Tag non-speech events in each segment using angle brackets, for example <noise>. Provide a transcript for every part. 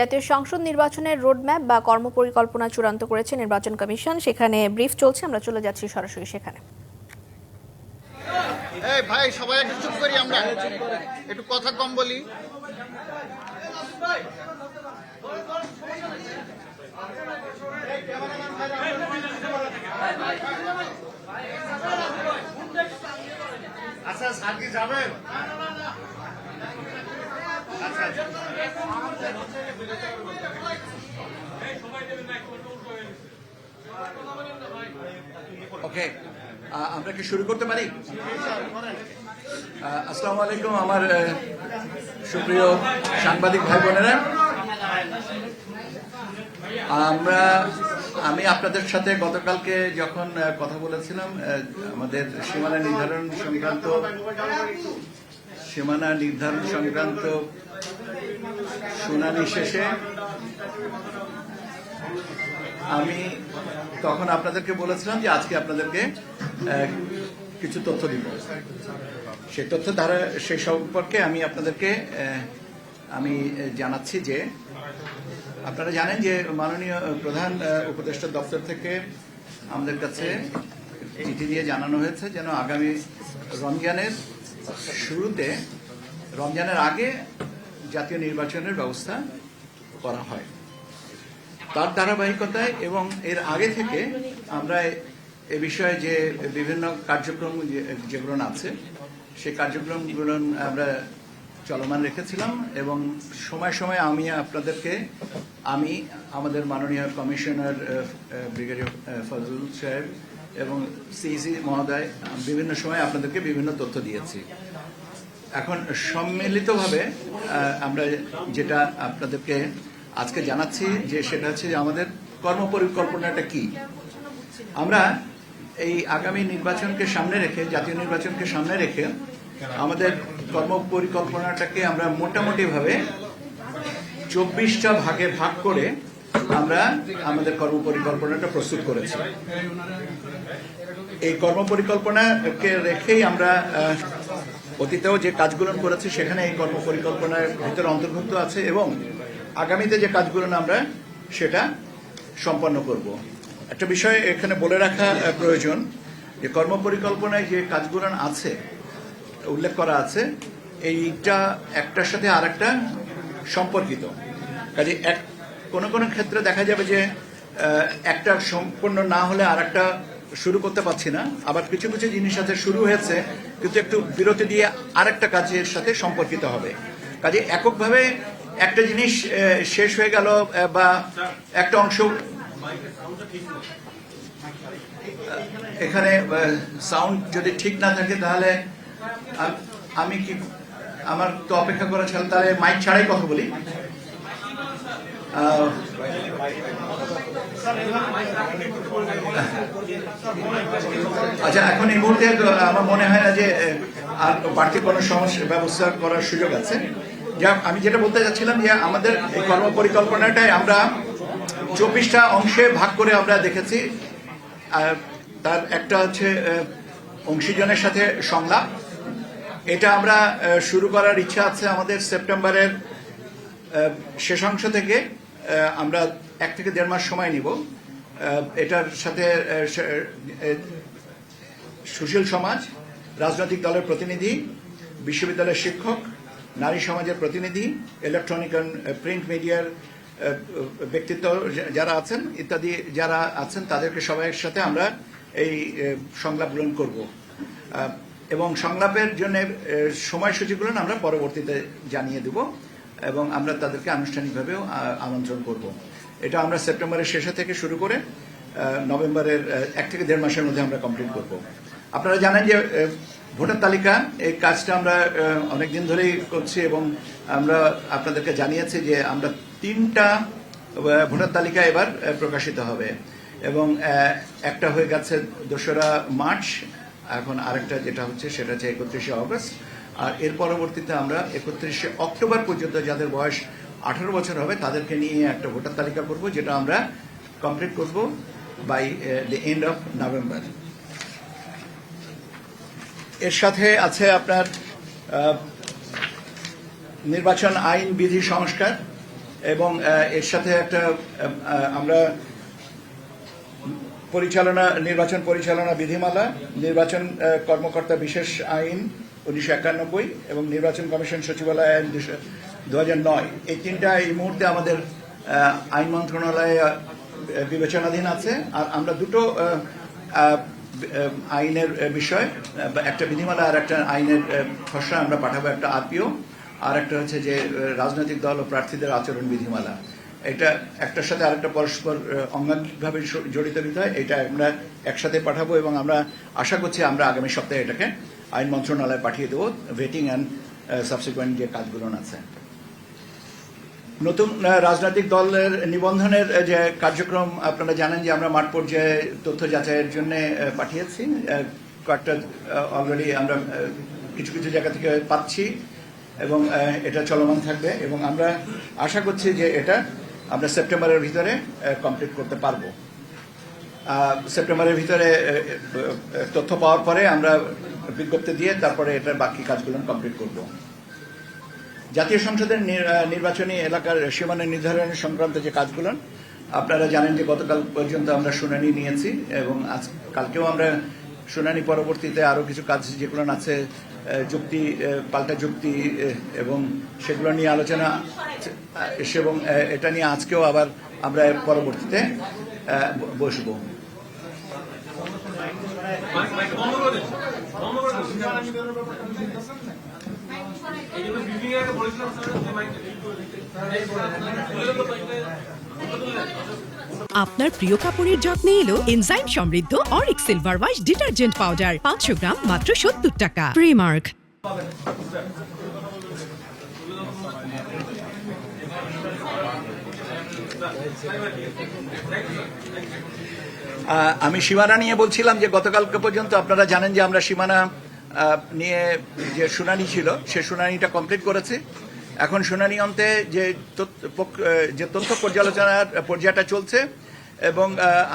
জাতীয় সংসদ নির্বাচনের রোডম্যাপ বা কর্মপরিকল্পনা চূড়ান্ত করেছে নির্বাচন কমিশন। সেখানে ব্রিফ চলছে আমরা চলে যাচ্ছি সরাসরি সেখানে। ভাই সবাই একটু চুপ করি আমরা। একটু কথা কম বলি। আচ্ছা স্যার কি যাবেন? ওকে আমরা কি শুরু করতে পারি? আসসালামু আলাইকুম আমার সুপ্রিয় সাংবাদিক ভাই বোনেরা। আমরা, আমি আপনাদের সাথে গতকালকে যখন কথা বলেছিলাম আমাদের সীমানা নির্ধারণ সংক্রান্ত সীমানা নির্ধারণ সংক্রান্ত শুনানি শেষে আমি তখন আপনাদেরকে বলেছিলাম যে আজকে আপনাদেরকে কিছু তথ্য দিব। সেই তথ্য ধারা সেই সম্পর্কে আমি আপনাদেরকে আমি জানাচ্ছি যে আপনারা জানেন যে মাননীয় প্রধান উপদেষ্টা দপ্তর থেকে আমাদের কাছে চিঠি দিয়ে জানানো হয়েছে যেন আগামী রমজানের শুরুতে রমজানের আগে জাতীয় নির্বাচনের ব্যবস্থা করা হয়। তার ধারাবাহিকতায় এবং এর আগে থেকে আমরা এ বিষয়ে যে বিভিন্ন কার্যক্রম যেগুলো আছে সেই কার্যক্রমগুলো আমরা চলমান রেখেছিলাম এবং সময় সময় আমি আপনাদেরকে আমি আমাদের মাননীয় কমিশনার ব্রিগেডিয়ার আহ, ফজলুল সাহেব এবং সিইসি মহোদয় বিভিন্ন সময় আপনাদেরকে বিভিন্ন তথ্য দিয়েছি। এখন সম্মিলিতভাবে আমরা যেটা আপনাদেরকে আজকে জানাচ্ছি যে সেটা হচ্ছে যে আমাদের কর্মপরিকল্পনাটা কি। আমরা এই আগামী নির্বাচনকে সামনে রেখে, জাতীয় নির্বাচনকে সামনে রেখে আমাদের কর্মপরিকল্পনাটাকে আমরা মোটামুটিভাবে চব্বিশটা ভাগে ভাগ করে আমরা আমাদের কর্মপরিকল্পনাটা প্রস্তুত করেছি। এই কর্মপরিকল্পনাকে রেখেই আমরা অতীতেও যে কাজগুলো করেছি, সেখানে এই কর্মপরিকল্পনার ভিতরে অন্তর্ভুক্ত আছে এবং আগামীতে যে কাজগুলো আমরা সেটা সম্পন্ন করব। একটা বিষয় এখানে বলে রাখা প্রয়োজন যে কর্মপরিকল্পনায় যে কাজগুলো আছে, উল্লেখ করা আছে, এইটা একটার সাথে আরেকটা সম্পর্কিত। কাজে এক কোনো কোনো ক্ষেত্রে দেখা যাবে যে একটা সম্পূর্ণ না হলে আর একটা শুরু করতে পারছি না। আবার কিছু কিছু জিনিস সাথে শুরু হয়েছে, কিন্তু একটু বিরতি দিয়ে আরেকটা কাজের সাথে সম্পর্কিত হবে। কাজে এককভাবে একটা জিনিস শেষ হয়ে গেল বা একটা অংশ এখানে সাউন্ড যদি ঠিক না থাকে তাহলে আমি কি আমার তো অপেক্ষা করা ছিল তাহলে মাইক ছাড়াই কথা বলি। আচ্ছা এখন এই মুহূর্তে আমার মনে হয় না যে আর বাড়তি কোনো সমস্যা ব্যবস্থা করার সুযোগ আছে। যা আমি যেটা বলতে চাচ্ছিলাম যে, আমাদের এই কর্মপরিকল্পনাটাই আমরা চব্বিশটা অংশে ভাগ করে আমরা দেখেছি। তার একটা হচ্ছে অংশীজনের সাথে সংলাপ। এটা আমরা শুরু করার ইচ্ছা আছে আমাদের সেপ্টেম্বরের আহ, শেষাংশ থেকে আমরা এক থেকে দেড় মাস সময় নিব। এটার সাথে সুশীল সমাজ রাজনৈতিক দলের প্রতিনিধি বিশ্ববিদ্যালয়ের শিক্ষক নারী সমাজের প্রতিনিধি ইলেকট্রনিক প্রিন্ট মিডিয়ার ব্যক্তিত্ব যারা আছেন ইত্যাদি যারা আছেন তাদেরকে সবাইয়ের সাথে আমরা এই সংলাপ গ্রহণ করব। এবং সংলাপের জন্য সময়সূচিগুলো আমরা পরবর্তীতে জানিয়ে দেব। এবং আমরা তাদেরকে আনুষ্ঠানিকভাবেও আমন্ত্রণ করব। এটা আমরা সেপ্টেম্বরের শেষে থেকে শুরু করে নভেম্বরের এক থেকে দেড় মাসের মধ্যে আমরা কমপ্লিট করব। আপনারা জানেন যে ভোটার তালিকা, এই কাজটা আমরা অনেক দিন ধরেই করছি এবং আমরা আপনাদেরকে জানিয়েছি যে আমরা তিনটা ভোটার তালিকা এবার প্রকাশিত হবে। এবং একটা হয়ে গেছে দোসরা মার্চ, এখন আরেকটা যেটা হচ্ছে সেটা হচ্ছে একত্রিশে অগস্ট আর এর পরবর্তীতে আমরা একত্রিশে অক্টোবর পর্যন্ত যাদের বয়স আঠারো বছর হবে, তাদেরকে নিয়ে একটা ভোটার তালিকা করব, যেটা আমরা কমপ্লিট করব by the end of November এর সাথে আছে আপনার নির্বাচন আইন বিধি সংস্কার এবং এর সাথে একটা আমরা পরিচালনা, নির্বাচন পরিচালনা বিধিমালা, নির্বাচন কর্মকর্তা বিশেষ আইন উনিশশো একানব্বই এবং নির্বাচন কমিশন সচিবালয় আইন দু হাজার নয়। এই তিনটা এই মুহূর্তে আমাদের আইন মন্ত্রণালয়ে বিবেচনাধীন আছে। আর আমরা দুটো আইনের বিষয় একটা বিধিমালা আর একটা আইনের খসড়া আমরা পাঠাবো, একটা আরপিও আর একটা হচ্ছে যে রাজনৈতিক দল ও প্রার্থীদের আচরণ বিধিমালা। এটা একটার সাথে আরেকটা পরস্পর অঙ্গাঙ্গিকভাবে জড়িত বিষয় এটা আমরা একসাথে পাঠাবো এবং আমরা আশা করছি আমরা আগামী সপ্তাহে এটাকে আইন মন্ত্রণালয়ে পাঠিয়ে দেবো ভেটিং অ্যান্ড সাবসিকুয়েন্ট যে কাজগুলো আছে। নতুন রাজনৈতিক দলের নিবন্ধনের যে কার্যক্রম আপনারা জানেন যে আমরা মাঠ পর্যায়ে তথ্য যাচাইয়ের জন্য পাঠিয়েছি কয়েকটা অলরেডি আমরা কিছু কিছু জায়গা থেকে পাচ্ছি এবং এটা চলমান থাকবে এবং আমরা আশা করছি যে এটা আমরা সেপ্টেম্বরের ভিতরে কমপ্লিট করতে পারব। সেপ্টেম্বরের ভিতরে তথ্য পাওয়ার পরে আমরা বিজ্ঞপ্তি দিয়ে তারপরে এটার বাকি কাজগুলো কমপ্লিট করব। জাতীয় সংসদের নির্বাচনী এলাকার সীমানা নির্ধারণ সংক্রান্ত যে কাজগুলো, আপনারা জানেন যে গতকাল পর্যন্ত আমরা শুনানি নিয়েছি এবং আজ, কালকেও আমরা শুনানি পরবর্তীতে আরও কিছু কাজ যেগুলো আছে যুক্তি পাল্টা যুক্তি এবং সেগুলো নিয়ে আলোচনা এবং এটা নিয়ে আজকেও আবার আমরা পরবর্তীতে বসবো। আপনার প্রিয় কাপড়ের যত্নে এলো এনজাইম সমৃদ্ধ Auric silver wash detergent powder, পাঁচশো গ্রাম মাত্র সত্তর টাকা। প্রিমার্ক আমি সীমানা নিয়ে বলছিলাম যে গতকালকে পর্যন্ত আপনারা জানেন যে আমরা সীমানা নিয়ে যে শুনানি ছিল, সে শুনানিটা কমপ্লিট করেছি। এখন শুনানি অন্তে যে যে তথ্য পর্যালোচনার পর্যায়টা চলছে এবং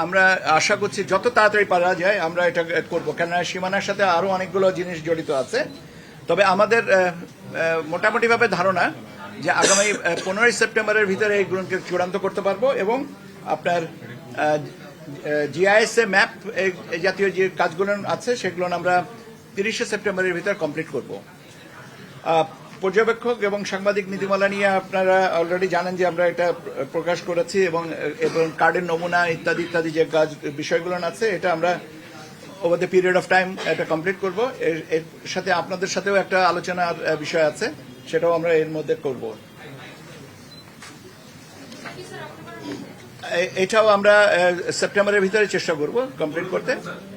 আমরা আশা করছি যত তাড়াতাড়ি পারা যায়, আমরা এটা করব। কেননা সীমানার সাথে আরও অনেকগুলো জিনিস জড়িত আছে। তবে আমাদের মোটামুটিভাবে ধারণা যে আগামী পনেরোই সেপ্টেম্বরের ভিতরে এইগুলোকে চূড়ান্ত করতে পারব এবং আপনার জিআইএসএ ম্যাপ, এই জাতীয় যে কাজগুলো আছে, সেগুলো আমরা তিরিশে সেপ্টেম্বরের ভিতরে কমপ্লিট করব। পর্যবেক্ষক এবং সাংবাদিক নীতিমালা নিয়ে আপনারা অলরেডি জানেন যে আমরা এটা প্রকাশ করেছি এবং এবং কার্ডের নমুনা ইত্যাদি ইত্যাদি যে কাজ, বিষয়গুলো আছে, এটা আমরা over the period of time এটা কমপ্লিট করব। এর সাথে আপনাদের সাথেও একটা আলোচনার বিষয় আছে, সেটাও আমরা এর মধ্যে করব। এটাও আমরা সেপ্টেম্বরের ভিতরে চেষ্টা করব কমপ্লিট করতে।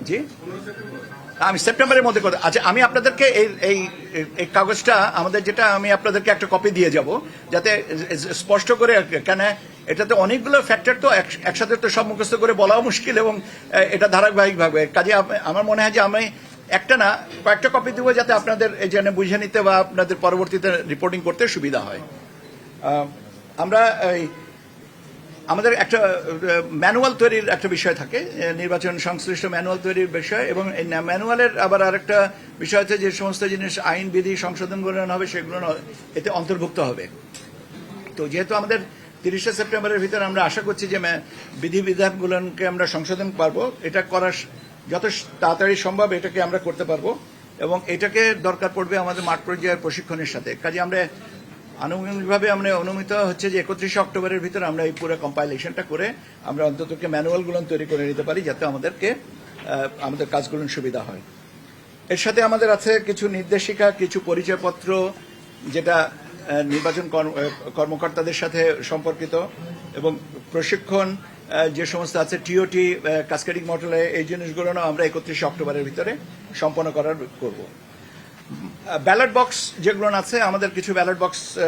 জি? আমি সেপ্টেম্বরের মধ্যে করতে আচ্ছা আমি আপনাদেরকে এই এই এই কাগজটা আমাদের যেটা আমি আপনাদেরকে একটা কপি দিয়ে যাব, যাতে স্পষ্ট করে কেন এটাতে অনেকগুলো ফ্যাক্টর তো একসাথে তো সব মুখস্থ করে বলাও মুশকিল এবং এটা ধারাবাহিকভাবে। কাজে আমার মনে হয় যে আমি একটা না, কয়েকটা কপি দেবো যাতে আপনাদের এই জন্য বুঝে নিতে বা আপনাদের পরবর্তীতে রিপোর্টিং করতে সুবিধা হয়। আমরা এই আমাদের একটা ম্যানুয়াল তৈরির একটা বিষয় থাকে নির্বাচন সংশ্লিষ্ট ম্যানুয়াল তৈরির বিষয়, এবং এই ম্যানুয়ালের আবার আরেকটা বিষয় আছে যে সমস্ত জিনিস, আইন, বিধি, সংশোধন করানো হবে, সেগুলো এতে অন্তর্ভুক্ত হবে। তো যেহেতু আমাদের তিরিশে সেপ্টেম্বরের ভিতরে আমরা আশা করছি যে বিধিবিধানগুলোকে আমরা সংশোধন পারব, এটা করার যত তাড়াতাড়ি সম্ভব, এটাকে আমরা করতে পারব, এবং এটাকে দরকার পড়বে আমাদের মাঠ পর্যায়ের প্রশিক্ষণের সাথে। কাজে আমরা আনুষ্ঠানিকভাবে আমরা অনুমিত হচ্ছে যে একত্রিশে অক্টোবরের ভিতরে আমরা এই পুরো কম্পাইলেশনটা করে আমরা অন্ততকে ম্যানুয়ালগুলো তৈরি করে নিতে পারি যাতে আমাদেরকে আমাদের কাজগুলো সুবিধা হয়। এর সাথে আমাদের আছে কিছু নির্দেশিকা, কিছু পরিচয়পত্র, যেটা নির্বাচন কর্ম- কর্মকর্তাদের সাথে সম্পর্কিত এবং প্রশিক্ষণ যে সমস্ত আছে টিওটি কাস্কেডিং মডেলে এই জিনিসগুলো আমরা একত্রিশে অক্টোবরের ভিতরে সম্পন্ন করার করব। ব্যালট বক্স যেগুলো আছে, আমাদের কিছু ব্যালট বক্স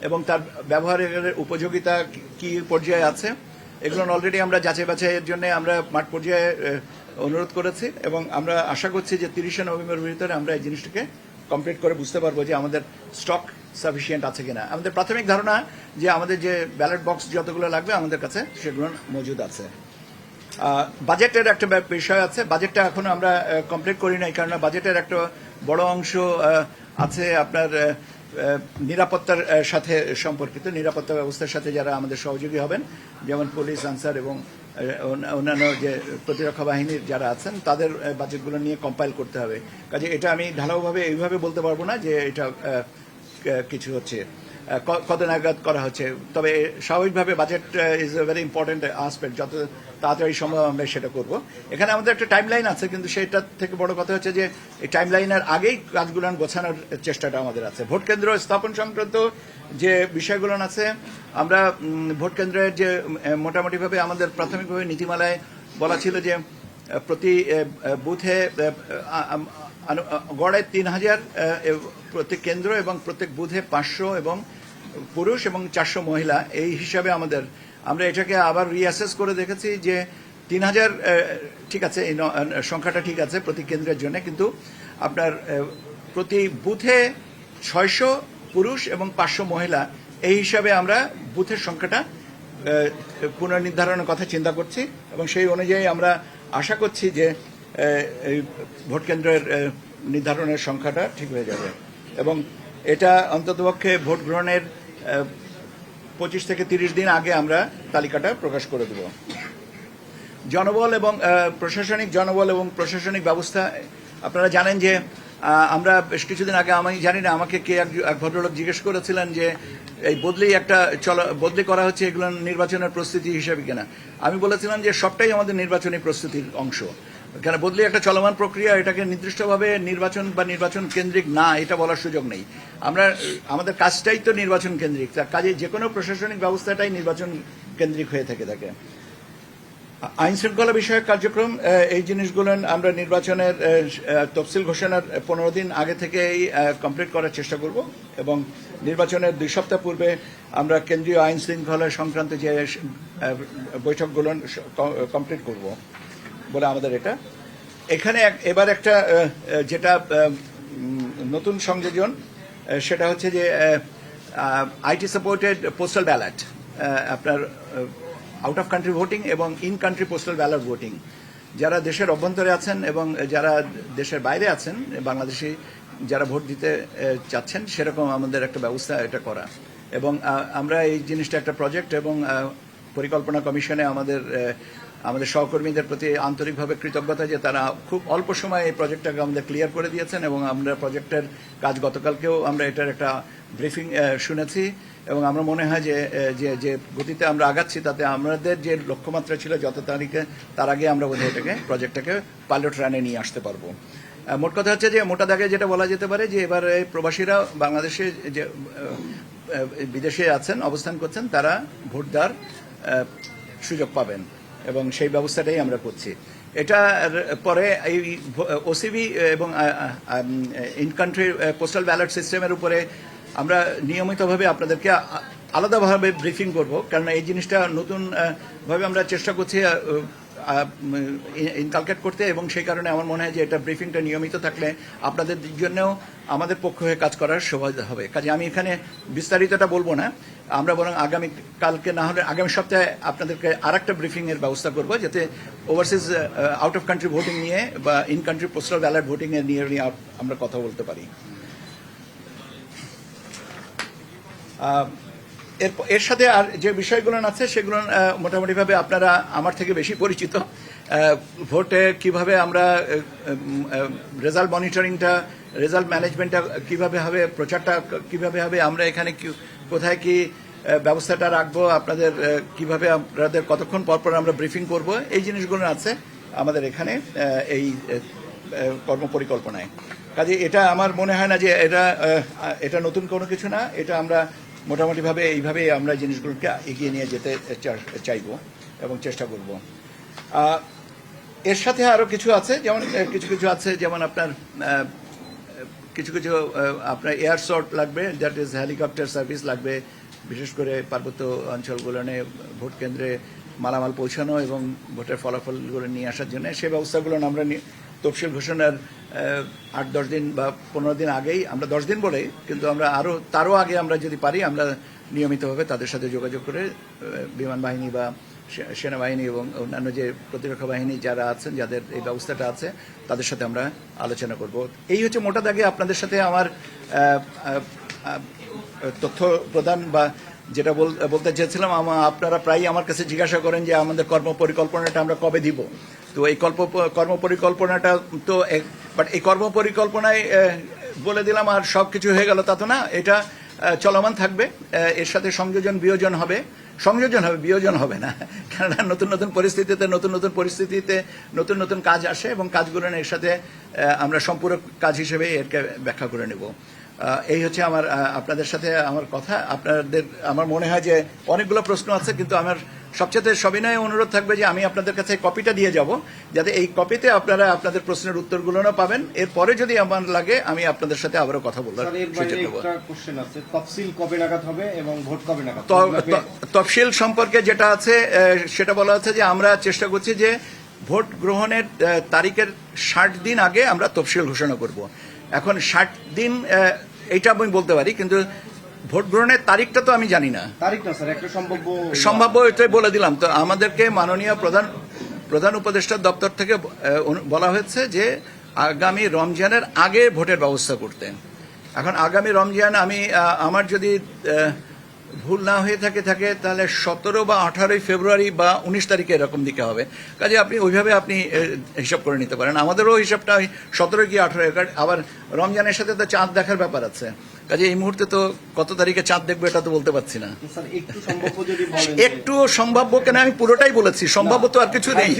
এবং তার ব্যবহারের উপযোগিতা কি- পর্যায়ে আছে, এগুলো অলরেডি আমরা যাচাই বাছাইয়ের জন্য আমরা মাঠ পর্যায়ে অনুরোধ করেছি এবং আমরা আশা করছি যে তিরিশে নভেম্বরের ভিতরে আমরা এই জিনিসটাকে কমপ্লিট করে বুঝতে পারব যে আমাদের স্টক সাফিসিয়েন্ট আছে কিনা। আমাদের প্রাথমিক ধারণা যে আমাদের যে ব্যালট বক্স যতগুলো লাগবে আমাদের কাছে সেগুলো মজুদ আছে। বাজেটের একটা বিষয় আছে। বাজেটটা এখনও আমরা কমপ্লিট করি নাই কারণ বাজেটের একটা বড় অংশ আছে আপনার নিরাপত্তার সাথে সম্পর্কিত, নিরাপত্তা ব্যবস্থার সাথে যারা আমাদের সহযোগী হবেন, যেমন পুলিশ, আনসার এবং অন্যান্য যে প্রতিরক্ষা বাহিনীর যারা আছেন, তাদের বাজেটগুলো নিয়ে কম্পাইল করতে হবে। কাজে এটা আমি ঢালাওভাবে এইভাবে বলতে পারব না যে এটা কিছু হচ্ছে। কত নাগাদ করা হচ্ছে? তবে স্বাভাবিকভাবে budget is a very important aspect যত তাড়াতাড়ি সম্ভব আমরা সেটা করব। এখানে আমাদের একটা টাইম লাইন আছে, কিন্তু সেটা থেকে বড় কথা হচ্ছে যে, এই টাইম লাইনের আগেই কাজগুলো গোছানোর চেষ্টাটা আমাদের আছে। ভোট কেন্দ্র স্থাপন সংক্রান্ত যে বিষয়গুলো আছে, আমরা ভোট কেন্দ্রের যে মোটামুটিভাবে আমাদের প্রাথমিকভাবে নীতিমালায় বলা ছিল যে প্রতি বুথে গড়ে তিন হাজার প্রত্যেক কেন্দ্র এবং প্রত্যেক বুথে পাঁচশো এবং পুরুষ এবং চারশো মহিলা, এই হিসাবে আমাদের, আমরা এটাকে আবার রিঅ্যাসেস করে দেখেছি যে তিন হাজার ঠিক আছে, এই সংখ্যাটা ঠিক আছে প্রতি কেন্দ্রের জন্য, কিন্তু আপনার প্রতি বুথে ছয়শো পুরুষ এবং পাঁচশো মহিলা, এই হিসাবে আমরা বুথের সংখ্যাটা পুনর্নির্ধারণের কথা চিন্তা করছি এবং সেই অনুযায়ী আমরা আশা করছি যে এই ভোট কেন্দ্রের নির্ধারণের সংখ্যাটা ঠিক হয়ে যাবে এবং এটা অন্ততপক্ষে ভোট গ্রহণের পঁচিশ থেকে তিরিশ দিন আগে আমরা তালিকাটা প্রকাশ করে দেব। জনবল এবং প্রশাসনিক জনবল এবং প্রশাসনিক ব্যবস্থা, আপনারা জানেন যে আমরা বেশ কিছুদিন আগে, আমি জানি না, আমাকে কে এক ভদ্রলোক জিজ্ঞেস করেছিলেন যে, এই বদলি একটা চল, বদলি করা হচ্ছে এগুলো নির্বাচনের প্রস্তুতি হিসাবে কিনা। আমি বলেছিলাম যে, সবটাই আমাদের নির্বাচনী প্রস্তুতির অংশ। কেন বদলি একটা চলমান প্রক্রিয়া, এটাকে নির্দিষ্টভাবে নির্বাচন বা নির্বাচন কেন্দ্রিক না, এটা বলার সুযোগ নেই। আমরা, আমাদের কাজটাই তো নির্বাচন কেন্দ্রিক, তার কাজে যে কোনো প্রশাসনিক ব্যবস্থাটাই নির্বাচন কেন্দ্রিক হয়ে থেকে থাকে। আইন শৃঙ্খলা বিষয়ক কার্যক্রম এই জিনিসগুলো আমরা নির্বাচনের তফসিল ঘোষণার পনেরো দিন আগে থেকেই কমপ্লিট করার চেষ্টা করব এবং নির্বাচনের দুই সপ্তাহ পূর্বে আমরা কেন্দ্রীয় আইন শৃঙ্খলা সংক্রান্ত যে বৈঠকগুলো কমপ্লিট করব। বলে আমাদের এটা। এখানে এবার একটা যেটা নতুন সংযোজন সেটা হচ্ছে যে আইটি সাপোর্টেড পোস্টাল ব্যালট আপনার আউট অফ কান্ট্রি ভোটিং এবং in country postal ballot voting যারা দেশের অভ্যন্তরে আছেন এবং যারা দেশের বাইরে আছেন, বাংলাদেশি যারা ভোট দিতে চাচ্ছেন, সেরকম আমাদের একটা ব্যবস্থা এটা করা। এবং আমরা এই জিনিসটা একটা প্রজেক্ট এবং পরিকল্পনা কমিশনে আমাদের আমাদের সহকর্মীদের প্রতি আন্তরিকভাবে কৃতজ্ঞতা যে তারা খুব অল্প সময়ে এই প্রজেক্টটাকে আমাদের ক্লিয়ার করে দিয়েছেন এবং আমরা প্রজেক্টের কাজ গতকালকেও আমরা এটার একটা ব্রিফিং শুনেছি এবং আমরা মনে হয় যে যে গতিতে আমরা আগাচ্ছি তাতে আমাদের যে লক্ষ্যমাত্রা ছিল যত তারিখে, তার আগে আমরা বোধহয় এটাকে, প্রজেক্টটাকে পাইলট রানে নিয়ে আসতে পারব। মোট কথা হচ্ছে যে, মোটা দাগে যেটা বলা যেতে পারে যে, এবার এই প্রবাসীরা বাংলাদেশে যে বিদেশে আছেন, অবস্থান করছেন, তারা ভোট সুযোগ পাবেন। এবং সেই ব্যবস্থাটাই আমরা করছি। এটা পরে এই ওসিবি এবং ইন কান্ট্রি পোস্টাল ব্যালট সিস্টেমের উপরে আমরা নিয়মিতভাবে আপনাদেরকে আলাদাভাবে ব্রিফিং করব। কারণ এই জিনিসটা নতুন ভাবে আমরা চেষ্টা করছি ইনকালকেট করতে এবং সেই কারণে আমার মনে হয় যে এটা ব্রিফিংটা নিয়মিত থাকলে আপনাদের জন্যও আমাদের পক্ষ হয়ে কাজ করার সুবিধা হবে। কাজে আমি এখানে বিস্তারিতটা বলব না। আমরা বরং আগামী কালকে না হলে আগামী সপ্তাহে আপনাদেরকে আর একটা ব্রিফিং এর ব্যবস্থা করব, যাতে overseas out of country voting নিয়ে বা in country postal ballot voting এর নিয়ে আমরা কথা বলতে পারি। এর এর সাথে আর যে বিষয়গুলো আছে, সেগুলো মোটামুটিভাবে আপনারা আমার থেকে বেশি পরিচিত। ভোটে কীভাবে আমরা রেজাল্ট মনিটরিংটা, রেজাল্ট ম্যানেজমেন্টটা কীভাবে হবে, প্রচারটা কীভাবে হবে, আমরা এখানে কোথায় কি ব্যবস্থাটা রাখব, আপনাদের কীভাবে আপনাদের কতক্ষণ পর পর আমরা ব্রিফিং করব, এই জিনিসগুলো আছে আমাদের এখানে এই কর্মপরিকল্পনায়। কাজে এটা আমার মনে হয় না যে এটা এটা নতুন কোনো কিছু না, এটা আমরা মোটামুটিভাবে এইভাবে আমরা জিনিসগুলোকে এগিয়ে নিয়ে যেতে চাইব এবং চেষ্টা করব। এর সাথে আরও কিছু আছে, যেমন কিছু কিছু আছে, যেমন আপনার কিছু কিছু আপনার এয়ার শর্ট লাগবে, দ্যাট ইজ হেলিকপ্টার সার্ভিস লাগবে, বিশেষ করে পার্বত্য অঞ্চলগুলোনে ভোট কেন্দ্রে মালামাল পৌঁছানো এবং ভোটের ফলাফলগুলো নিয়ে আসার জন্য। সেই ব্যবস্থাগুলো আমরা তফসিল ঘোষণার আট, দশ দিন বা পনেরো দিন আগেই, আমরা দশ দিন বলে কিন্তু আমরা আরও, তারও আগে আমরা যদি পারি, আমরা নিয়মিতভাবে তাদের সাথে যোগাযোগ করে বিমান বাহিনী বা সেনাবাহিনী এবং অন্যান্য যে প্রতিরক্ষা বাহিনী যারা আছেন, যাদের এই ব্যবস্থাটা আছে, তাদের সাথে আমরা আলোচনা করব। এই হচ্ছে মোটা দাগে আপনাদের সাথে আমার তথ্য প্রদান বা যেটা বলতে চেয়েছিলাম আপনারা প্রায়ই আমার কাছে জিজ্ঞাসা করেন যে আমাদের কর্ম পরিকল্পনাটা আমরা কবে দিব। তো এই কল্প কর্ম পরিকল্পনাটা তো বাট এই কর্ম পরিকল্পনায় বলে দিলাম আর সব কিছু হয়ে গেল তা তো না। এটা চলমান থাকবে। এর সাথে সংযোজন, বিয়োজন হবে। সংযোজন হবে, বিয়োজন হবে না। <laughs> কেননা নতুন নতুন পরিস্থিতিতে, নতুন নতুন পরিস্থিতিতে নতুন নতুন কাজ আসে এবং কাজগুলো এর সাথে আমরা সম্পূরক কাজ হিসেবে এরকে ব্যাখ্যা করে নেব। এই হচ্ছে আমার আপনাদের সাথে আমার কথা। আপনাদের, আমার মনে হয় যে অনেকগুলো প্রশ্ন আছে, কিন্তু আমার সবচেয়ে সবিনয় অনুরোধ থাকবে যে আমি আপনাদের কাছে কপিটা দিয়ে যাব যাতে এই কপিতে আপনারা আপনাদের প্রশ্নের উত্তরগুলো না পাবেন। এরপরে যদি আমার লাগে আমি আপনাদের সাথে আবারও কথা আছে। তফসিল সম্পর্কে যেটা আছে সেটা বলা হচ্ছে যে আমরা চেষ্টা করছি যে ভোট গ্রহণের তারিখের ষাট দিন আগে আমরা তফসিল ঘোষণা করব। এখন ষাট দিন এইটা আমি বলতে পারি কিন্তু ভোট গ্রহণের তারিখটা তো আমি জানি না। তারিখ না স্যার একটা সম্ভাব্য সম্ভাব্য এটাই বলে দিলাম। তো আমাদেরকে মাননীয় প্রধান প্রধান উপদেষ্টার দপ্তর থেকে বলা হয়েছে যে আগামী রমজানের আগে ভোটের ব্যবস্থা করতে এখন আগামী রমজান আমি আমার যদি ভুল না হয়ে থাকে থাকে তাহলে সতেরো বা আঠারোই ফেব্রুয়ারি বা উনিশ তারিখে এরকম দিকে হবে। কাজে আপনি ওইভাবে আপনি হিসাব করে নিতে পারেন। আমাদেরও হিসাবটা ওই সতেরো কি আঠারো আবার রমজানের সাথে তো চাঁদ দেখার ব্যাপার আছে। কাজে এই মুহূর্তে তো কত তারিখে চাঁদ দেখব এটা তো বলতে পারছি না। একটু সম্ভাব্য কেন আমি পুরোটাই বলেছি সম্ভাব্য তো আর কিছু নেই।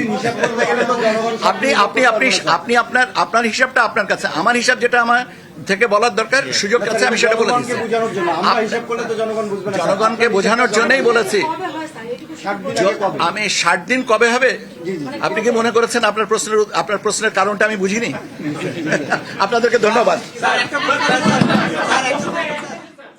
আপনি আপনি আপনি আপনি আপনার আপনার হিসাবটা আপনার কাছে। আমার হিসাব যেটা আমার থেকে বলার দরকার সুযোগ আছে আমি সেটা বলে জনগণকে দিচ্ছি। জনগণকে বোঝানোর জন্যই বলেছি? আমি ষাট দিন কবে হবে? আপনি কি মনে করেছেন আপনার প্রশ্নের আপনার প্রশ্নের কারণটা আমি বুঝিনি? আপনাদেরকে ধন্যবাদ।